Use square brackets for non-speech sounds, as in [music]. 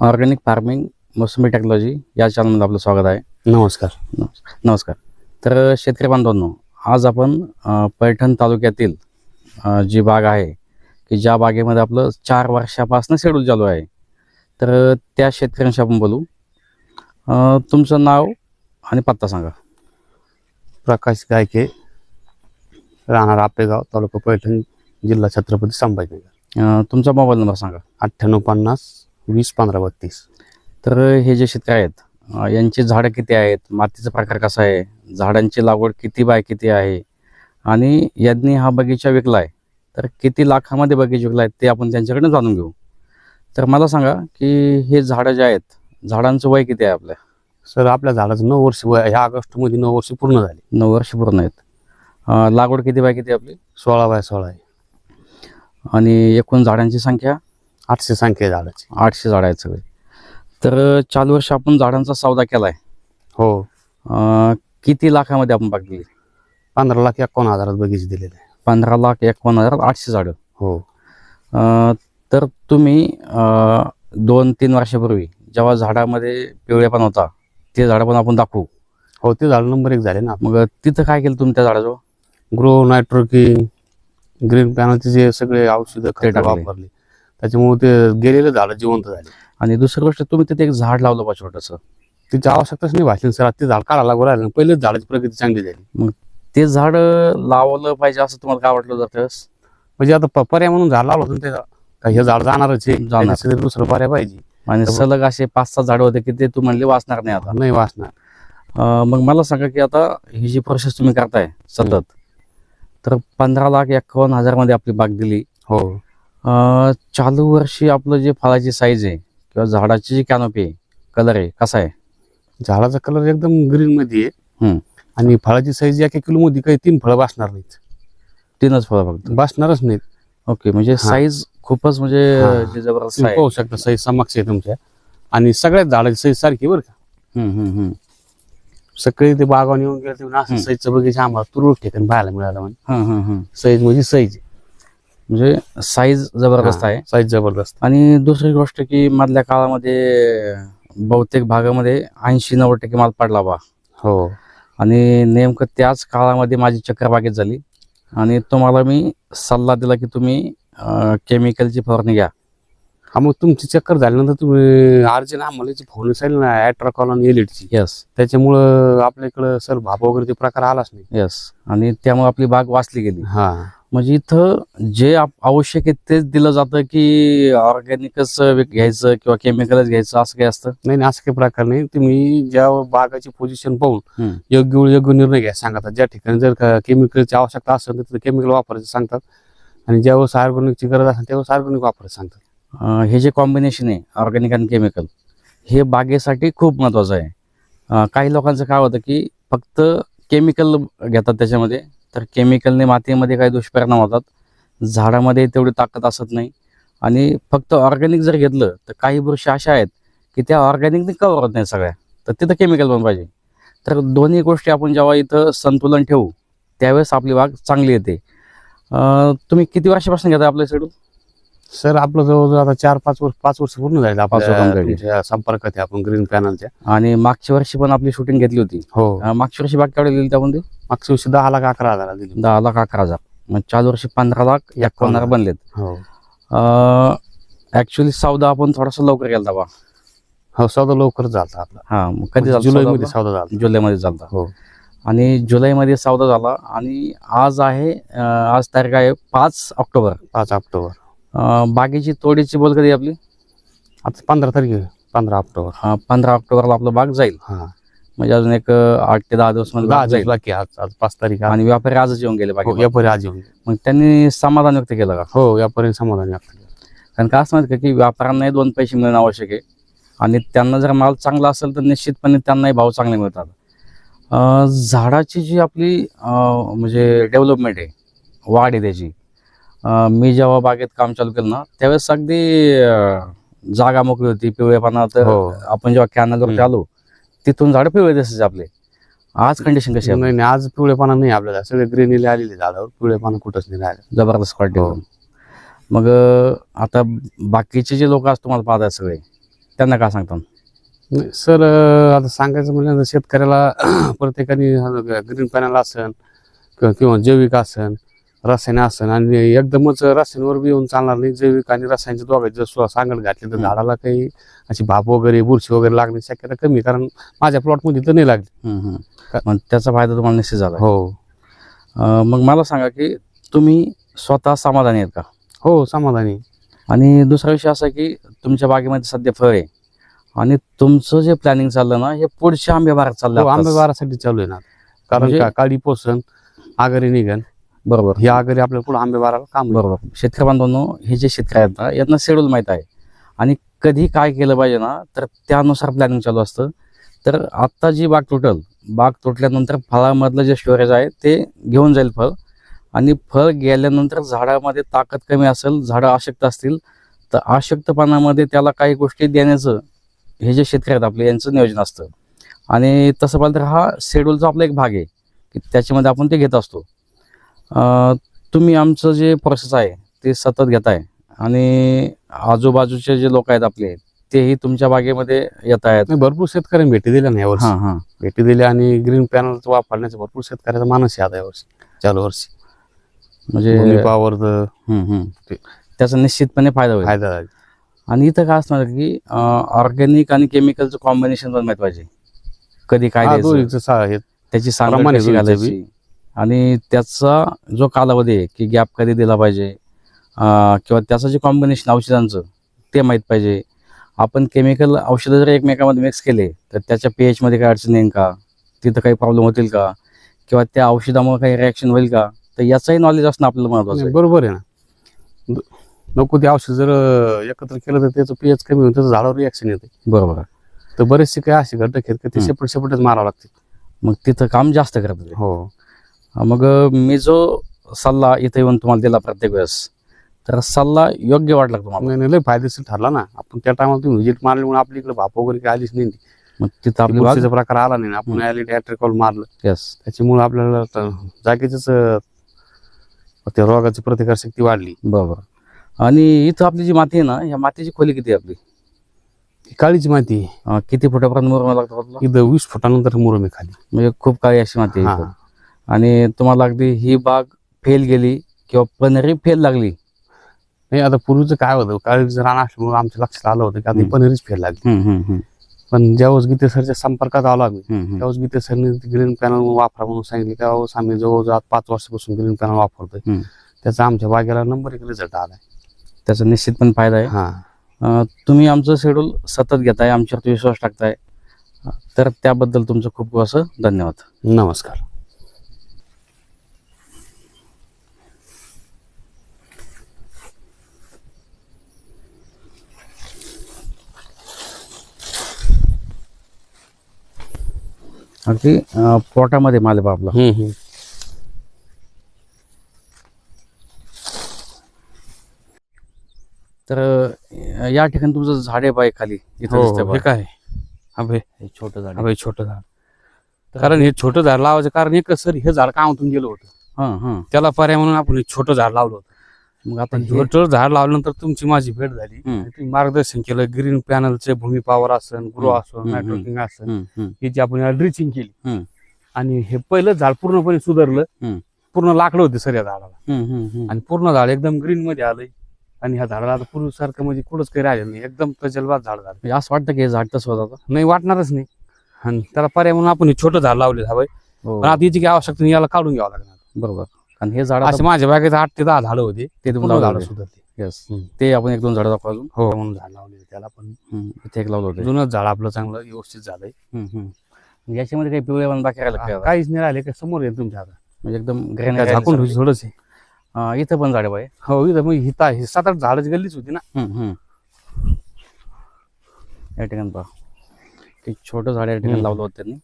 Organic farming मोसंबी technology या चॅनलमध्ये आपलं स्वागत आहे. नमस्कार. नमस्कार. तर शेतकरी बांधवांनो आज आपण पैठण तालुक्यातील जी बाग आहे की ज्या बागेमध्ये आपलं चार वर्षापासून शेड्यूल चालू आहे तर त्या शेतकऱ्यांशी आपण बोलू. तुमचं नाव आणि पत्ता सांगा. प्रकाश गायके राहणार आपेगाव तालुका पैठण जिल्हा छत्रपती संभाजीनगर. तुमचा मोबाईल नंबर सांगा. अठ्ठ्याण्णव पन्नास वीस पंधरा बत्तीस. तर हे जे शेतकरी आहेत यांची झाडं किती आहेत मातीचा प्रकार कसा आहे झाडांची लागवड किती बाय किती आहे आणि यांनी हा बगीचा विकला आहे तर किती लाखामध्ये बगीचा विकला आहे ते आपण त्यांच्याकडे जाणून घेऊ. तर मला सांगा की हे झाडं जे आहेत झाडांचं वय किती आहे आपल्या? सर आपल्या झाडाचं नऊ वर्ष वय ह्या ऑगस्टमध्ये नऊ वर्ष पूर्ण झाली. नऊ वर्ष पूर्ण आहेत. लागवड किती बाय किती आपली? सोळा बाय सोळा आहे. आणि एकूण झाडांची संख्या? आठशे संख्या झाडाची आठशे झाडं आहेत सगळे तर चालू वर्ष आपण झाडांचा सौदा केला आहे हो किती लाखामध्ये आपण बाग दिली पंधरा लाख एकावन्न हजारात बगीचे दिलेले. आहे पंधरा लाख एकावन्न हजार आठशे झाडं. हो. अ, तर तुम्ही अ, दोन तीन वर्षापूर्वी जेव्हा झाडामध्ये पिवळेपण होता ते झाडं पण आपण दाखवू. हो ते झाड नंबर एक झाले ना. मग तिथं काय केलं तुम्ही त्या झाडाजवळ? ग्रो नायट्रोकिंग ग्रीन पॅनलचे जे सगळे औषधं खतं टाकले. वापरले. त्याच्यामुळे ते गेलेले झाडं जिवंत झाले. आणि दुसरी गोष्ट तुम्ही तिथे एक झाड लावलं बा छोटंसं. तिची आवश्यकताच नाही भाषण सर. ते झाड काढायला लागू राहिलं पहिलेच झाडाची प्रगती चांगली झाली. ते झाड लावलं पाहिजे असं तुम्हाला काय वाटलं जातं? म्हणजे आता पर्याय म्हणून झाड लावलं होतं का हे झाड जाणारच आहे. जाणार. दुसरं पर्याय पाहिजे. आणि सलग असे पाच सहा झाडं होते की ते तू म्हणले वाचणार नाही आता. नाही वाचणार. मग मला सांगा की आता ही जी प्रोसेस तुम्ही करताय सतत तर पंधरा लाख एकावन्न हजारमध्ये आपली बाग दिली. हो. चालू वर्षी आपलं जे फळाची साईज आहे किंवा झाडाची जी कॅनोपी आहे कलर आहे कसा आहे? झाडाचा कलर एकदम ग्रीन मध्ये आहे. हम्म. आणि फळाची साईज एका किलो मध्ये काही तीन फळं बसणार नाहीत. तीनच फळं फक्त? बसणारच नाहीत. ओके म्हणजे साईज खूपच म्हणजे हा. जे जबरदस्त तुम्ही आहे. पाहू शकता साईज समक्ष आहे तुमच्या. आणि सगळ्याच झाडाची साईज सारखी बरं का. हम्म, हम्म, हम्म. सगळे ते बागावर येऊन गेले तेव्हा असं. साईजचं बघायचं आम्हाला तुरळक ठिकाणी पाहायला मिळालं म्हणजे हम्म, हम्म, हम्म. साईज म्हणजे साईज म्हणजे साईज जबरदस्त आहे. साईज जबरदस्त. आणि दुसरी गोष्ट की मधल्या काळामध्ये बहुतेक भागामध्ये ऐंशी नव्वद टक्के माल पडला बा. हो. आणि नेमकं त्याच काळामध्ये माझी चक्कर बागेत झाली. आणि तुम्हाला मी सल्ला दिला की तुम्ही केमिकलची फवारणी घ्या. हा मग तुमची चक्कर झाल्यानंतर तुम्ही अर्जंट आम्हाला फोन असेल ना ॲट्राकॉल आणि एलिटची येस त्याच्यामुळं आपल्या इकडं सर भाप वगैरे ते प्रकार आलाच नाही. येस आणि त्यामुळे आपली बाग वाचली गेली. हा. म्हणजे इथं जे आप- आवश्यक आहे तेच दिलं जातं की ऑर्गॅनिकच घ्यायचं किंवा केमिकलच घ्यायचं असं काही असतं? नाही नाही, असं काही प्रकार नाही. तुम्ही ज्या बागाची पोझिशन पाहून. योग्य वेळी योग्य निर्णय घ्या सांगतात ज्या ठिकाणी जर केमिकलची आवश्यकता असेल तर केमिकल वापरायचं सांगतात. आणि ज्यावेळेस ऑर्गॅनिकची गरज असेल त्यावेळेस ऑर्गॅनिक वापरायचं सांगतात. हे जे कॉम्बिनेशन आहे ऑर्गॅनिक आणि केमिकल हे बागेसाठी खूप महत्त्वाचं आहे. काही लोकांचं काय होतं की फक्त केमिकल घेतात त्याच्यामध्ये तर केमिकलने मातीमध्ये काही दुष्परिणाम होतात. झाडामध्ये तेवढी ताकद असत नाही. आणि फक्त ऑर्गॅनिक जर घेतलं तर काही बुरशी अशा आहेत की त्या ऑर्गॅनिकने कवर होत नाही सगळ्या. तर तिथं केमिकल पण पाहिजे. तर दोन्ही गोष्टी आपण जेव्हा इथं संतुलन ठेवू त्यावेळेस आपली बाग चांगली येते. तुम्ही किती वर्षापासून घेता आपल्या शेड्यूल सर आपलं जवळजवळ आता चार पाच वर्ष पाच वर्ष पूर्ण झाले पाच आपल्या संपर्कात आहे आपण ग्रीन पॅनलच्या आणि मागच्या वर्षी पण आपली शूटिंग घेतली होती. हो. अं, मागच्या वर्षी बाग केवढी दिली आपण ती मागच्या वर्षी दहा लाख अकरा हजार दिली. दहा लाख अकरा हजार. मग चालू वर्षी पंधरा लाख एकावन्न हजार बनलेत. हो. ऍक्च्युली सौदा आपण थोडासा लवकर गेला बा. हो सौदा लवकर झाला आपला. हा मग कधी झाला जुलै सौदा मध्ये? सौदा झाला जुलैमध्ये झाला हो. आणि जुलैमध्ये सौदा झाला आणि आज आहे अं, आज तारीख आहे पाच ऑक्टोबर. पाच ऑक्टोबर. बागेची तोडीची बोल कधी आपली. आता पंधरा तारीख पंधरा ऑक्टोबर. अं, पंधरा ऑक्टोबरला आपलं बाग जाईल. हा. म्हणजे अजून एक आठ ते दहा दिवसमध्ये दहा जाईल. बाकी. आज आज पाच तारीख. आणि व्यापारी आजच येऊन गेले हो बाकी व्यापारी आज येऊन मग त्यांनी समाधान व्यक्त केलं का? हो व्यापारी समाधानी आपल्याला कारण का असं माहिती का की व्यापाऱ्यांनाही दोन पैसे मिळणं आवश्यक आहे. आणि त्यांना जर माल चांगला असेल तर निश्चितपणे त्यांनाही भाव चांगले मिळतात. झाडाची जी आपली म्हणजे डेव्हलपमेंट आहे वाढ आहे त्याची मी जेव्हा बागेत काम चालू केलं ना त्यावेळेस अगदी जागा मोकळी होती पिवळेपणा तर हो. आपण जेव्हा कॅनलवरती हम्म. आलो तिथून झाडं पिवळे दिसायचे आपले. आज कंडिशन कशी आहे? नाही आज पिवळेपणा नाही आपल्याला. सगळे ग्रेनीले आलेले झाडावर. पिवळेपणा कुठंच नाही राहिलं. जबरदस्त क्वालिटी हो. मग आता बाकीचे जे लोक आज तुम्हाला पाहतात सगळे त्यांना काय सांगता? सर आता सांगायचं म्हणजे शेतकऱ्याला [clears throat] प्रत्येकाने ग्रीन पॅनल असन किंवा किंवा जैविक असन रसायन असन आणि एकदमच रसायनवर बी येऊन चालणार नाही जैविक आणि रसायनचे दोघांचे जर सांगड घातले तर. झाडाला काही अशी भाप वगैरे बुरशी वगैरे लागण्याची शक्यता कमी. कारण माझ्या प्लॉटमध्ये तर नाही लागली. मग त्याचा फायदा तुम्हाला निश्चित झाला हो मग मला सांगा की तुम्ही स्वतः समाधानी आहेत का हो समाधानी आणि दुसरा विषय असा की तुमच्या बागेमध्ये सध्या फळ आहे आणि तुमचं जे प्लॅनिंग चाललं ना हे पुढच्या आंबे बारात चाललं हो. आंबे बारासाठी चालू आहे ना कारण म्हणजे- का काळी पोषण आगरी निघन बरोबर. ही आगरी आपल्याला पुढे आंबे बाराला काम. बरोबर. शेतकरी बांधवांनो हे जे शेतकरी आहेत ना यांना शेड्यूल माहीत आहे. आणि कधी काय केलं पाहिजे ना तर त्यानुसार प्लॅनिंग चालू असतं. तर आत्ता जी बाग तुटल बाग तुटल्यानंतर फळामधलं जे स्टोरेज आहे ते घेऊन जाईल फळ. आणि फळ गेल्यानंतर झाडामध्ये ताकद कमी असेल झाडं अशक्त असतील तर अशक्तपणामध्ये त्याला काही गोष्टी देण्याचं हे जे शेतकरी आहेत आपले यांचं नियोजन असतं. आणि तसं पाहिलं तर हा शेड्यूलचा आपला एक भाग आहे की त्याच्यामध्ये आपण ते घेत असतो. तुम्ही आमचं जे प्रोसेस आहे ते सतत घेताय. आणि आजूबाजूचे जे लोक आहेत आपले तेही तुमच्या बागेमध्ये येत आहेत. भरपूर शेतकऱ्यांनी भेटी दिल्या ना यावर्षी हां हां. भेटी दिल्या आणि ग्रीन पॅनल वापरण्याचा भरपूर शेतकऱ्याचा मानस आहे आता यावर्षी चालू वर्षी. म्हणजे पॉवर त्याचा निश्चितपणे फायदा होईल. फायदा झाला. आणि इथं काय असणार की ऑर्गॅनिक आणि केमिकलचं कॉम्बिनेशन पण माहीत पाहिजे कधी काय त्याची सांगड आणि त्याचा जो कालावधी आहे की गॅप कधी दिला पाहिजे किंवा त्याचं जे कॉम्बिनेशन औषधांचं ते माहीत पाहिजे. आपण केमिकल औषधं जर एकमेकामध्ये मिक्स केले तर त्याच्या पी मध्ये काही अडचण येईल का? तिथं काही प्रॉब्लेम होतील का? किंवा त्या औषधामुळे काही रिॲक्शन होईल का? तर याचंही नॉलेज असणं आपल्याला महत्वाचं बरोबर आहे ना. नको ते औषध जर एकत्र केलं तर त्याचं पीएच कमी होऊन त्याचं झाडावर रिॲक्शन येते. बरोबर. तर बरेचसे काही असे घटक आहेत की ते. सेपरेट सेपरेटच मारावं लागते मग तिथं काम जास्त करत. हो. मग मी जो सल्ला इथे येऊन तुम्हाला दिला प्रत्येक वेळेस तर सल्ला योग्य वाटला तुम्हाला? नाही नाही लय फायदेशीर ठरला ना. आपण त्या टायमाला तुम्ही व्हिजिट मारल्यामुळे आपली इकडे भाप वगैरे काही आलीच नाही. मग तिथं आपली बाग बुरशीचा प्रकार आला नाही. आपण ऍलिट ॲट्रिकॉल मारलं. येस त्याच्यामुळे आपल्याला अं, त्या रोगाची प्रतिकारशक्ती वाढली. बरोबर. आणि इथं आपली जी माती आहे ना या मातीची खोली किती आहे आपली? काळीची माती किती फुटापर्यंत मुरमा लागतो इथं वीस फुटानंतर मुरमी खाली. म्हणजे खूप काळी अशी माती आहे. आणि तुम्हाला अगदी ही बाग फेल गेली किंवा पनरी फेल लागली. नाही आता पूर्वीचं काय होतं? काळीचं रान असल्यामुळे आमच्या लक्षात आलं होतं की हम्म. पनीरच फेल लागली. पण ज्यावेळेस गीते सरच्या संपर्कात आलो आम्ही. त्यावेळेस गीते सरने ग्रीन पॅनल वापरा म्हणून सांगितले त्यावेळेस आम्ही जवळजवळ आज पाच वर्षापासून ग्रीन पॅनल वापरतोय. त्याचा आमच्या बागेला नंबर एक रिझल्ट आलाय. त्याचा निश्चितपणे फायदा आहे. हा. तुम्ही आमचं शेड्यूल सतत घेताय आमच्यावरती विश्वास टाकताय. तर त्याबद्दल तुमचं खूप खूप असं धन्यवाद. नमस्कार. अगदी पोटामध्ये माल बा आपला. तर या ठिकाणी तुमचं झाड आहे बाई खाली इथं हो, हे. काय? अभय हे. छोटं झाड. अभय छोटं झाड. कारण हे छोटं झाड लावायचं कारण एक सर हे झाड कामातून गेलं होतं. हां हां. त्याला पर्याय म्हणून आपण हे छोटं झाड लावलं होतं. मग आता छोटं झाड लावल्यानंतर तुमची माझी भेट झाली. तुम्ही मार्गदर्शन केलं. ग्रीन पॅनलचे भूमी पॉवर असन ग्रो असन नायट्रोकिंग असन. याची आपण याला ड्रिचिंग केली. आणि हे पहिलं झाड पूर्णपणे सुधारलं. पूर्ण लाकडं होते सर या झाडाला. आणि पूर्ण झाड एकदम ग्रीन मध्ये आलंय. आणि ह्या झाडाला आता पूर्वीसारखं म्हणजे कुठंच काही राहिलं नाही. एकदम तजलबात झाड झालं. म्हणजे असं वाटतं की हे झाड तसं होतं नाही वाटणारच नाही. आणि त्याला पर्याय म्हणून आपण हे छोटं झाड लावले हवंय हो, पण आता याची काही आवश्यकता नाही याला काढून घ्यावं लागणार. बरोबर. कारण हे झाड असे माझ्या बागेत आठ ते दहा झाडं होते. ते तुम्ही पूर्ण झाडं येस हम्म. ते आपण एक दोन झाडं दाखवा अजून. हो. म्हणून झाड लावले त्याला पण. इथे एक लावलं होतं. जुनच झाड आपलं चांगलं व्यवस्थित झालंय. याच्यामध्ये काही पिवळे पण बाकी राहिलं का? आता? काहीच नाही राहिले काय समोर येईल तुमच्या आता. म्हणजे एकदम ग्रेन झाकून थोडंच आहे. इथं पण झाडे बाई. हो इथं मग हिता हे सात आठ झाडाची गल्लीच होती ना. या ठिकाणी पहा. एक छोटं झाड या ठिकाणी. लावलं होतं त्यांनी.